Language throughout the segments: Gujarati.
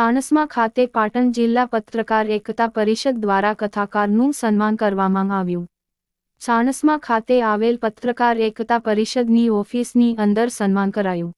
ચાણસ્મા ખાતે પાટણ જિલ્લા પત્રકાર એકતા પરિષદ દ્વારા કથાકારનું સન્માન કરવામાં આવ્યું. ચાણસ્મા ખાતે આવેલ પત્રકાર એકતા પરિષદની ઓફિસની અંદર સન્માન કરાયું.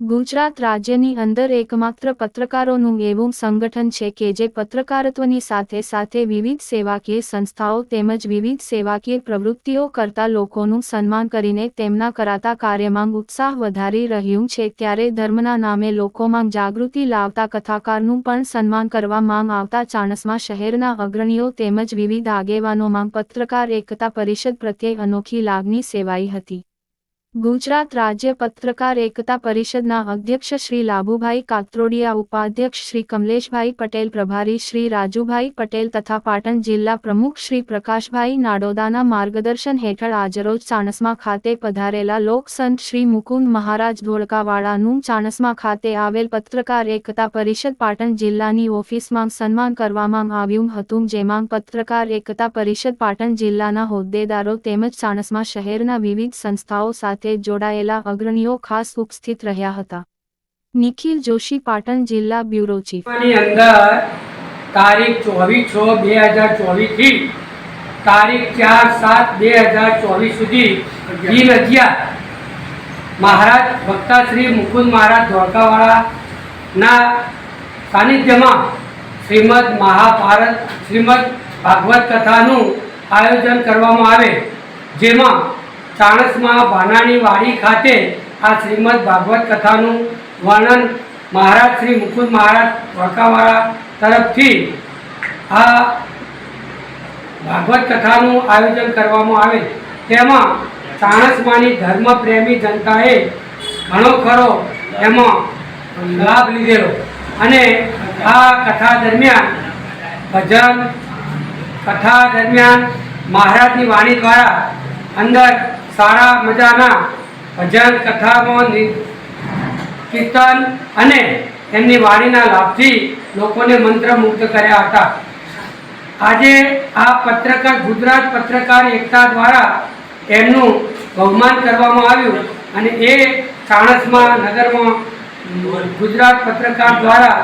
ગુજરાત રાજ્યની અંદર એકમાત્ર પત્રકારોનું એવું સંગઠન છે કે જે પત્રકારત્વની સાથે સાથે વિવિધ સેવાકીય સંસ્થાઓ તેમજ વિવિધ સેવાકીય પ્રવૃત્તિઓ કરતા લોકોનું સન્માન કરીને તેમના કરાતા કાર્યમાં ઉત્સાહ વધારી રહ્યું છે. ત્યારે ધર્મના નામે લોકોમાં જાગૃતિ લાવતા કથાકારનું પણ સન્માન કરવા માંગ આવતા ચાણસમાં શહેરના અગ્રણીઓ તેમજ વિવિધ આગેવાનોમાં પત્રકાર એકતા પરિષદ પ્રત્યે અનોખી લાગણી સેવાઈ હતી. ગુજરાત રાજ્ય પત્રકાર એકતા પરિષદના અધ્યક્ષ શ્રી લાભુભાઈ કાત્રોડિયા, ઉપાધ્યક્ષ શ્રી કમલેશભાઈ પટેલ, પ્રભારી શ્રી રાજુભાઈ પટેલ તથા પાટણ જિલ્લા પ્રમુખ શ્રી પ્રકાશભાઈ નાડોદાના માર્ગદર્શન હેઠળ આજરોજ ચાણસ્મા ખાતે પધારેલા લોકસંત શ્રી મુકુંદ મહારાજ ધોળકાવાળાનું ચાણસ્મા ખાતે આવેલ પત્રકાર એકતા પરિષદ પાટણ જિલ્લાની ઓફિસમાં સન્માન કરવામાં આવ્યું હતું, જેમાં પત્રકાર એકતા પરિષદ પાટણ જિલ્લાના હોદ્દેદારો તેમજ ચાણસ્મા શહેરના વિવિધ સંસ્થાઓ સાથે જોડાયેલા અગ્રણીઓ ખાસ ઉપસ્થિત રહ્યા હતા. નિખિલ જોશી, પાટણ જિલ્લા બ્યુરો ચીફ. અંદર તારીખ ચોવીસ છ બે હજાર ચોવીસથી તારીખ ચાર સાત બે હજાર ચોવીસ સુધી દિન અજિયા મહારાજ વક્તા શ્રી મુકુદ મહારાજ ધોળકાવાળાના સાનિધ્યમાં શ્રીમદ મહાભારત, શ્રીમદ ભાગવત કથાનું આયોજન કરવામાં આવે, જેમાં ચાણસમાં ભાનાની વાડી ખાતે આ શ્રીમદ ભાગવત કથાનું વર્ણન મહારાજ શ્રી મુકુદ મહારાજ વળકાવાળા તરફથી આ ભાગવત કથાનું આયોજન કરવામાં આવે. તેમાં ચાણસમાની ધર્મપ્રેમી જનતાએ ઘણો ખરો એમાં લાભ લીધેલો. અને આ કથા દરમિયાન ભજન કથા દરમિયાન મહારાજની વાણી દ્વારા અંદર સારા મજાના ભજન કથામાં કીર્તન અને એમની વાણીના લાભથી લોકોને મંત્રમુગ્ધ કર્યા હતા. આજે આ પત્રકાર, ગુજરાત પત્રકાર એકતા દ્વારા એમનું બહુમાન કરવામાં આવ્યું અને એ સાણસમાં નગરમાં ગુજરાત પત્રકાર દ્વારા